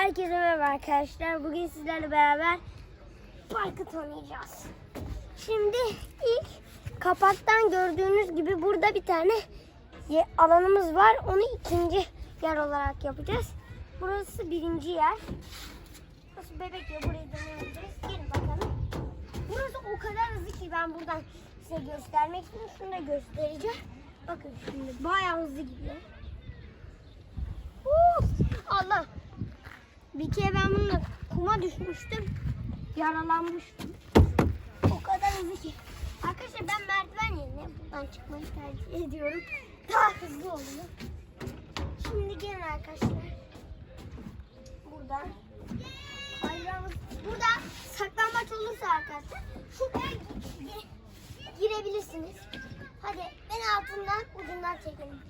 Herkese merhaba arkadaşlar. Bugün sizlerle beraber parkı oynayacağız. Şimdi ilk kapaktan gördüğünüz gibi burada bir tane alanımız var. Onu ikinci yer olarak yapacağız. Burası birinci yer. Burası bebek yer. Burayı deneyebiliriz. Gelin bakalım. Burası o kadar hızlı ki ben buradan size göstermek istiyorum. Şunu da göstereceğim. Bakın şimdi bayağı hızlı gidiyor. Uf, Allah. Bir kere ben bununla kuma düşmüştüm. Yaralanmıştım. O kadar hızlı ki. Arkadaşlar ben merdiven yerine buradan çıkmayı tercih ediyorum. Daha hızlı oluyor. Şimdi gelin arkadaşlar. Buradan. Ayağımız. Burada saklanmaç olursa arkadaşlar şuraya gi- gi- girebilirsiniz. Hadi beni altından ucundan çekelim.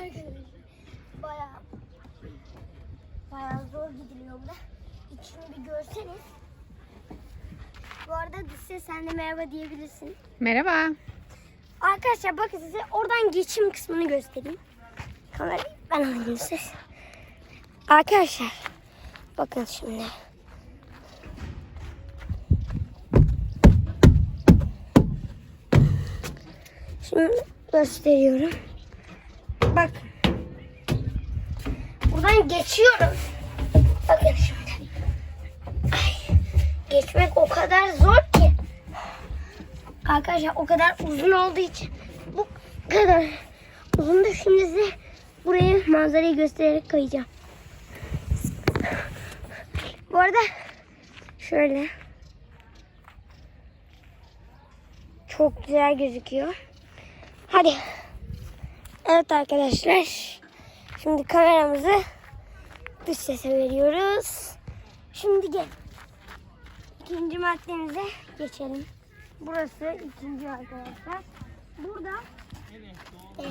Arkadaşlar bayağı bayağı zor gidiliyor burada. İçini bir görseniz. Bu arada Dise sen de merhaba diyebilirsin. Merhaba. Arkadaşlar bakın size oradan geçim kısmını göstereyim. Kamerayı ben alayım size. Arkadaşlar bakın şimdi. Şimdi gösteriyorum. Bak. Buradan geçiyorum. Bakın şimdi. Ay, geçmek o kadar zor ki. Arkadaşlar o kadar uzun olduğu için bu kadar uzun da şimdi size burayı manzarayı göstererek kayacağım. Bu arada şöyle çok güzel gözüküyor. Hadi. Evet arkadaşlar. Şimdi kameramızı dış sese veriyoruz. Şimdi gel. İkinci maddemize geçelim. Burası ikinci arkadaşlar. Burada eee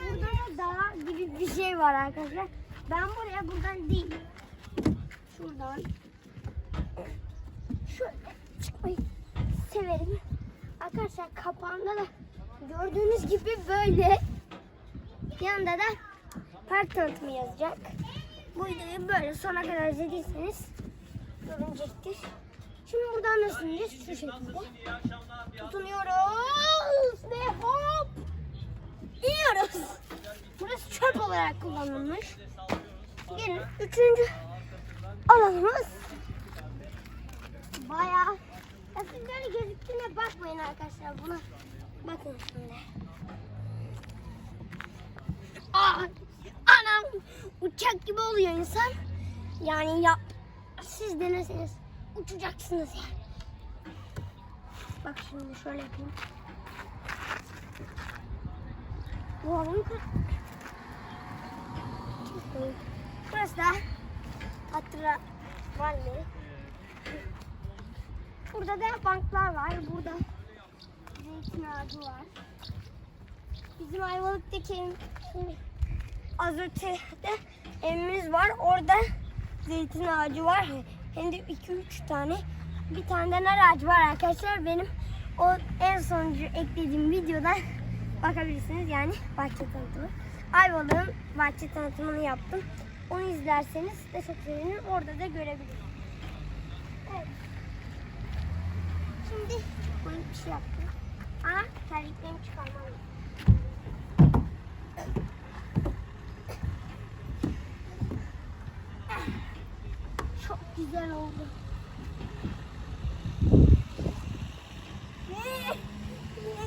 burada da dağ gibi bir şey var arkadaşlar. Ben buraya buradan değil. Şuradan şöyle çıkmayı severim. Arkadaşlar kapağında da gördüğünüz gibi böyle yanında da park tanıtımı yazacak. Bu videoyu böyle sona kadar izlediyseniz görünecektir. Şimdi buradan nasıl? Şu şekilde. Tutunuyoruz ve hop iniyoruz. Burası çöp olarak kullanılmış. Gelin üçüncü alanımız bayağı ya siz böyle gözüktüğüne bakmayın arkadaşlar buna. Bakın şimdi. Aa, anam uçak gibi oluyor insan. Yani ya siz deneseniz uçacaksınız yani. Bak şimdi şöyle yapayım. Bu kır. Burası da Hatıra Valli. Burada da banklar var. Burada zeytin ağacı var. Bizim Ayvalık'taki az ötede evimiz var. Orada zeytin ağacı var. Hem de 2-3 tane. Bir tane de nar ağacı var arkadaşlar. Benim o en sonuncu eklediğim videodan bakabilirsiniz. Yani bahçe tanıtımı. Ayvalık'ın bahçe tanıtımını yaptım. Onu izlerseniz de çok sevinirim. Orada da görebilirsiniz. Evet. Şimdi bir şey yaptım. Çok güzel oldu. Bir,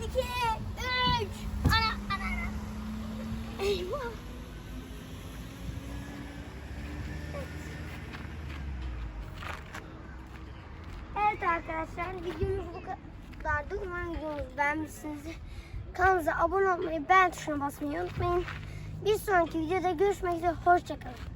iki, üç. Ana, ana, ana. Eyvah. Evet. Arkadaşlar videomuz bu kadardı. Umarım videomuzu beğenmişsinizdir. Kanalımıza abone olmayı, beğen tuşuna basmayı unutmayın. Bir sonraki videoda görüşmek üzere. Hoşçakalın.